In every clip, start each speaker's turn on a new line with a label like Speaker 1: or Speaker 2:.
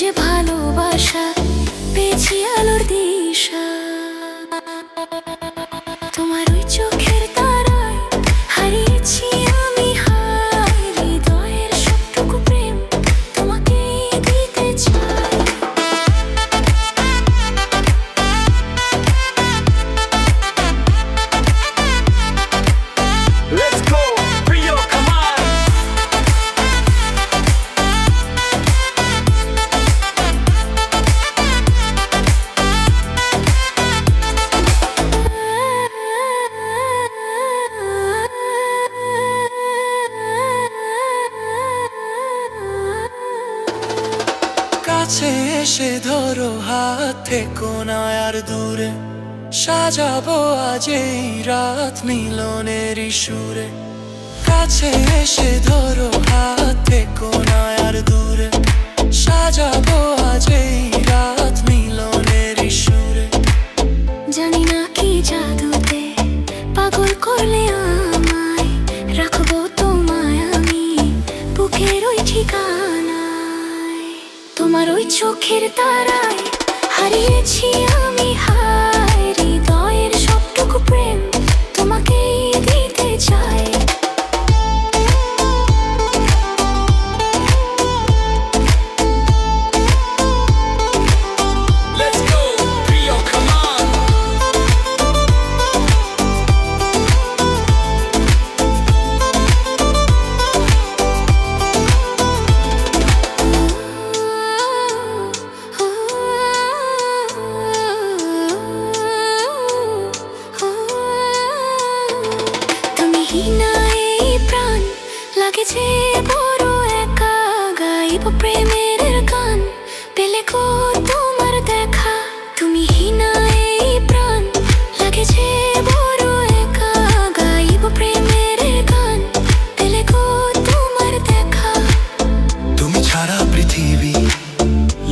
Speaker 1: যে ভালোবাসা পেয়েছি আলোর দিশা।
Speaker 2: কাছে এসে ধরো হাত থেকো আর দূরে। সাজাবো আজ এই রাত মিলনের সুরে কাছে এসে ধরো হাত থেকো আর দূরে। সাজাবো আজ এই রাত মিলনের সুরে
Speaker 1: জানি না কি জাদুতে পাগল করলে আমায়। রাখব তোমায় আমি, বুকের ওই ঠিকানায় তোমার ওই চোখের তারায় হারিয়েছি আমি। হিনা এই প্রাণ লাগে যে বড় একা, গাইব প্রেমের গান। পেলে কো তোমার দেখা, তুমি হিনা এই প্রাণ। লাগে যে বড় একা, গাইব প্রেমের গান। পেলে কো তোমার দেখা।
Speaker 2: তুমি ছাড়া পৃথিবী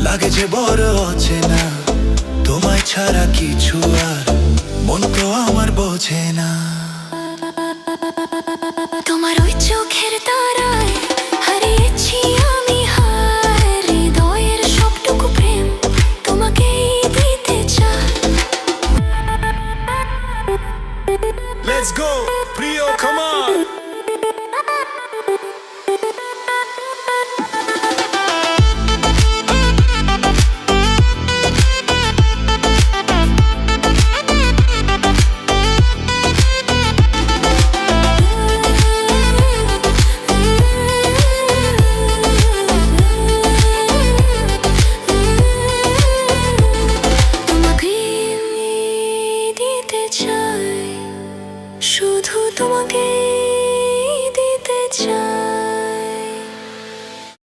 Speaker 2: লাগে যে বড় অচেনা। তোমায় ছাড়া কিছু আর মন তো আমার বোঝে না।
Speaker 1: তোমার ওই চোখের তারায় হারিয়েছি আমি হায় হৃদয়ের সবটুকু প্রেম তোমাকেই দিতে চাই
Speaker 2: Let's go, Priyo, come on!
Speaker 1: তোমাকে